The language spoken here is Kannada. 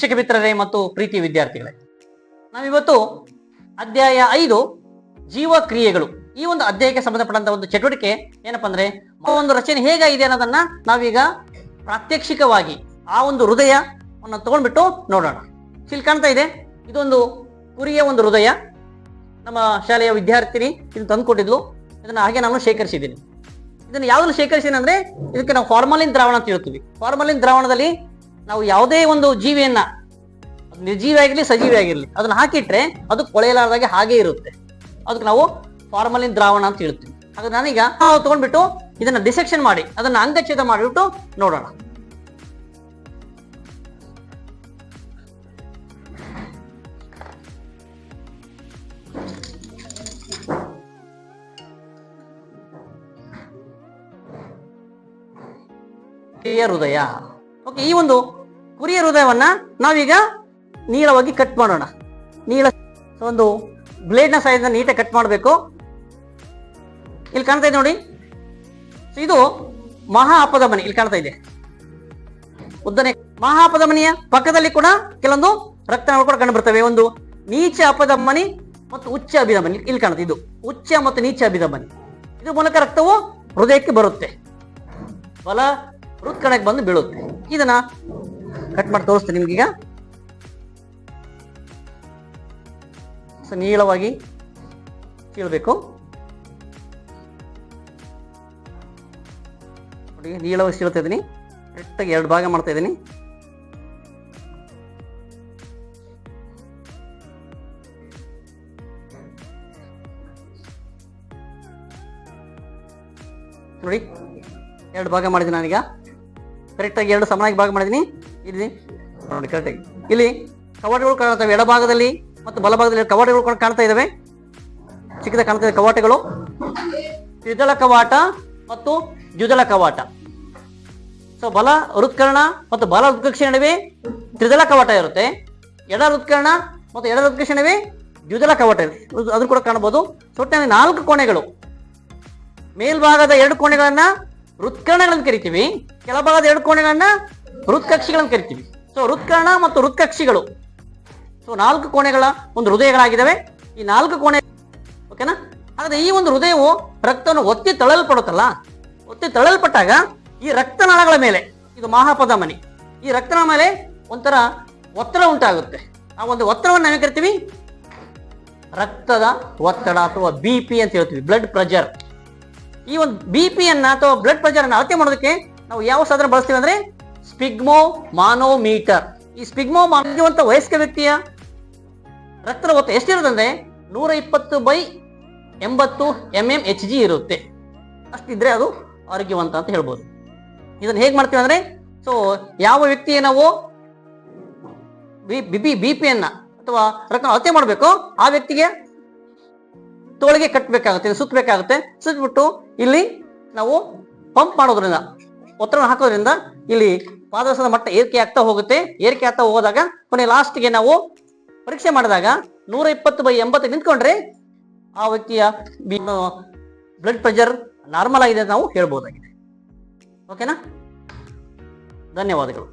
ಶಿಕ್ಷಕ ಮಿತ್ರರೇ ಮತ್ತು ಪ್ರೀತಿ ವಿದ್ಯಾರ್ಥಿಗಳೇ, ನಾವಿವತ್ತು ಅಧ್ಯಾಯ ಐದು ಜೀವ ಕ್ರಿಯೆಗಳು. ಈ ಒಂದು ಅಧ್ಯಾಯಕ್ಕೆ ಸಂಬಂಧಪಟ್ಟಂತ ಒಂದು ಚಟುವಟಿಕೆ ಏನಪ್ಪ ಅಂದ್ರೆ ಒಂದು ರಚನೆ ಹೇಗಾಗಿದೆ ಅನ್ನೋದನ್ನ ನಾವೀಗ ಪ್ರಾತ್ಯಕ್ಷಿಕವಾಗಿ ಆ ಒಂದು ಹೃದಯವನ್ನು ತಗೊಂಡ್ಬಿಟ್ಟು ನೋಡೋಣ. ಇಲ್ಲಿ ಕಾಣ್ತಾ ಇದೆ, ಇದೊಂದು ಕುರಿಯ ಒಂದು ಹೃದಯ. ನಮ್ಮ ಶಾಲೆಯ ವಿದ್ಯಾರ್ಥಿನಿ ಇದನ್ನು ತಂದುಕೊಟ್ಟಿದ್ಲು. ಇದನ್ನ ಹಾಗೆ ನಾನು ಶೇಖರಿಸಿದ್ದೀನಿ. ಇದನ್ನು ಯಾವ್ದು ಶೇಖರಿಸಿದ್ದೀನಿ ಅಂದ್ರೆ, ಇದಕ್ಕೆ ನಾವು ಫಾರ್ಮಲಿನ್ ದ್ರಾವಣ ಅಂತ ಹೇಳ್ತೀವಿ. ಫಾರ್ಮಲಿನ್ ದ್ರಾವಣದಲ್ಲಿ ನಾವು ಯಾವುದೇ ಒಂದು ಜೀವಿಯನ್ನ ನಿರ್ಜೀವಿ ಆಗಿರ್ಲಿ ಸಜೀವಿ ಆಗಿರ್ಲಿ ಅದನ್ನ ಹಾಕಿಟ್ರೆ ಅದು ಕೊಳೆಯಲಾರ್ದಾಗೆ ಹಾಗೆ ಇರುತ್ತೆ. ಅದಕ್ಕೆ ನಾವು ಫಾರ್ಮಲಿನ್ ದ್ರಾವಣ ಅಂತ ಹೇಳ್ತೀವಿ. ಹಾಗಾದ್ರೆ ನಾನೀಗ ನಾವು ತಗೊಂಡ್ಬಿಟ್ಟು ಇದನ್ನ ಡಿಸೆಕ್ಷನ್ ಮಾಡಿ, ಅದನ್ನ ಅಂಗಚ್ಛೇದ ಮಾಡಿಬಿಟ್ಟು ನೋಡೋಣ. ಹೃದಯ. ಓಕೆ ಈ ಒಂದು ಕುರಿಯ ಹೃದಯವನ್ನ ನಾವೀಗ ನೀಳವಾಗಿ ಕಟ್ ಮಾಡೋಣ. ನೀಳ ಒಂದು ಬ್ಲೇಡ್ನ ಸೈಜ್ ನೀಟಾಗಿ ಕಟ್ ಮಾಡಬೇಕು. ಇಲ್ಲಿ ಕಾಣ್ತಾ ಇದೆ ನೋಡಿ. ಇದು ಮಹಾ ಮನೆ. ಇಲ್ಲಿ ಕಾಣ್ತಾ ಇದೆ. ಉದ್ದನೆ ಮಹಾ ಮನೆಯ ಪಕ್ಕದಲ್ಲಿ ಕೂಡ ಕೆಲವೊಂದು ರಕ್ತನಾಳ ಕೂಡ ಕಂಡು ಬರ್ತವೆ ಒಂದು ನೀಚ ಅಪಧಮನಿ ಮತ್ತು ಉಚ್ಚ ಅಭಿಧಮನಿ ಇಲ್ಲಿ ಕಾಣುತ್ತೆ ಇದು ಉಚ್ಚ ಮತ್ತು ನೀಚ ಅಭಿಧಮನಿ ಇದು ಮೂಲಕ ರಕ್ತವು ಹೃದಯಕ್ಕೆ ಬರುತ್ತೆ. ಬಲ ಹೃತ್ಕಣಕ್ಕೆ ಬಂದು ಬೀಳುತ್ತೆ. ಇದನ್ನ ಕಟ್ ಮಾಡಿ ತೋರಿಸ್ತೀನಿ ನಿಮ್ಗೀಗ. ಸೊ, ನೀಳವಾಗಿ ಕೀಳ್ಬೇಕು. ನೋಡಿ, ನೀಳವಾಗಿ ಸೀಳ್ತಾ ಇದ್ದೀನಿ. ಕರೆಕ್ಟಾಗಿ ಎರಡು ಭಾಗ ಮಾಡ್ತಾ ಇದ್ದೀನಿ. ನೋಡಿ, ಎರಡು ಭಾಗ ಮಾಡಿದ್ದೀನಿ ನಾನೀಗ. ಕರೆಕ್ಟಾಗಿ ಎರಡು ಸಮನಾಗಿ ಭಾಗ ಮಾಡಿದ್ದೀನಿ ಇಲ್ಲಿ ನೋಡಿ ಕರೆಕ್ಟಾಗಿ ಇಲ್ಲಿ ಕವಾಟಗಳು ಕಾಣ್ತವೆ ಎಡಭಾಗದಲ್ಲಿ ಮತ್ತು ಬಲಭಾಗದಲ್ಲಿ ಕವಾಟಗಳು ಕಾಣ್ತಾ ಇದ್ದಾವೆ ಚಿಕ್ಕದ ಕಾಣ್ತಾ ಇದೆ ಕವಾಟಗಳು. ತ್ರಿದಳ ಕವಾಟ ಮತ್ತು ದ್ವಿದಳ ಕವಾಟ. ಸೊ ಬಲ ಹೃತ್ಕರ್ಣ ಮತ್ತು ಬಲ ಹೃತ್ಕಕ್ಷಿ ನಡುವೆ ತ್ರಿದಳ ಕವಾಟ ಇರುತ್ತೆ. ಎಡ ಹೃತ್ಕರ್ಣ ಮತ್ತು ಎಡ ಹೃತ್ಕಕ್ಷಿ ನಡುವೆ ದ್ವಿದಳ ಕವಾಟ ಇರುತ್ತೆ. ಅದು- ಅದು ಕೂಡ ಕಾಣಬಹುದು. ಒಟ್ಟಿನಲ್ಲಿ ನಾಲ್ಕು ಕೋಣೆಗಳು. ಮೇಲ್ಭಾಗದ ಎರಡು ಕೋಣೆಗಳನ್ನು ಹೃತ್ಕರ್ಣಗಳನ್ನು ಕರಿತೀವಿ. ಕೆಳಭಾಗದ ಎರಡು ಕೋಣೆಗಳನ್ನ ಹೃತ್ಕಕ್ಷಿಗಳನ್ನು ಕರಿತೀವಿ. ಸೊ ಹೃತ್ಕರ್ಣ ಮತ್ತು ಹೃತ್ಕಕ್ಷಿಗಳು ಸೊ ನಾಲ್ಕು ಕೋಣೆಗಳ ಒಂದು ಹೃದಯಗಳಾಗಿದ್ದಾವೆ. ಈ ನಾಲ್ಕು ಕೋಣೆ ಓಕೆನಾ ಹಾಗಾದ್ರೆ ಈ ಒಂದು ಹೃದಯವು ರಕ್ತವನ್ನು ಒತ್ತಿ ತಳಲ್ಪಡುತ್ತಲ್ಲ ಒತ್ತಿ ತಳಲ್ಪಟ್ಟಾಗ ಈ ರಕ್ತನಾಳಗಳ ಮೇಲೆ, ಇದು ಮಹಾಪದಮನಿ. ಈ ರಕ್ತನ ಮೇಲೆ ಒಂಥರ ಒತ್ತಡ ಉಂಟಾಗುತ್ತೆ. ಆ ಒಂದು ಒತ್ತಡವನ್ನು ನಾವೇ ಕರಿತೀವಿ? ರಕ್ತದ ಒತ್ತಡ ಅಥವಾ ಬಿ ಪಿ ಅಂತ ಹೇಳ್ತೀವಿ. ಬ್ಲಡ್ ಪ್ರೆಷರ್ ಈ ಒಂದು ಬಿ ಪಿಯನ್ನು ಅಥವಾ ಬ್ಲಡ್ ಪ್ರೆಷರ್ ಅನ್ನು ಅಳತೆ ಮಾಡೋದಕ್ಕೆ ನಾವು ಯಾವ ಸಾಧನ ಬಳಸ್ತೀವಿ ಅಂದ್ರೆ ಸ್ಪಿಗ್ಮೋ ಮಾನೋಮೀಟರ್. ಈ ಸ್ಪಿಗ್ಮೋ ಮಾನವಂತ ವಯಸ್ಕ ವ್ಯಕ್ತಿಯ ರಕ್ತದ ಒತ್ತಡ ಎಷ್ಟಿರುತ್ತಂದ್ರೆ ನೂರ ಇಪ್ಪತ್ತು ಬೈ ಎಂಬತ್ತು ಎಂ ಎಂ ಎಚ್ ಜಿ ಇರುತ್ತೆ. ಅಷ್ಟಿದ್ರೆ ಅದು ಆರೋಗ್ಯವಂತ ಅಂತ ಹೇಳ್ಬೋದು. ಇದನ್ನ ಹೇಗೆ ಮಾಡ್ತೀವಿ ಅಂದ್ರೆ ಸೊ ಯಾವ ವ್ಯಕ್ತಿಯ ನಾವು ಬಿ ಬಿ ಪಿಯನ್ನ ಅಥವಾ ರಕ್ತ ಅಳತೆ ಮಾಡಬೇಕು ಆ ವ್ಯಕ್ತಿಗೆ ತೋಳಿಗೆ ಕಟ್ಟಬೇಕಾಗುತ್ತೆ ಸುತ್ತಬೇಕಾಗುತ್ತೆ ಸುತ್ತಬಿಟ್ಟು ಇಲ್ಲಿ ನಾವು ಪಂಪ್ ಮಾಡೋದ್ರಿಂದ ಒತ್ತಡ ಹಾಕೋದ್ರಿಂದ ಇಲ್ಲಿ ಪಾದರಸದ ಮಟ್ಟ ಏರಿಕೆ ಆಗ್ತಾ ಹೋಗುತ್ತೆ. ಏರಿಕೆ ಆಗ್ತಾ ಹೋದಾಗ ಕೊನೆ ಲಾಸ್ಟ್ಗೆ ನಾವು ಪರೀಕ್ಷೆ ಮಾಡಿದಾಗ ನೂರ ಇಪ್ಪತ್ತು ಬೈ ಎಂಬತ್ತು ನಿಂತ್ಕೊಂಡ್ರೆ ಆ ವ್ಯಕ್ತಿಯ ಬ್ಲಡ್ ಪ್ರೆಷರ್ ನಾರ್ಮಲ್ ಆಗಿದೆ ನಾವು ಹೇಳ್ಬೋದಾಗಿದೆ. ಓಕೆನಾ ಧನ್ಯವಾದಗಳು.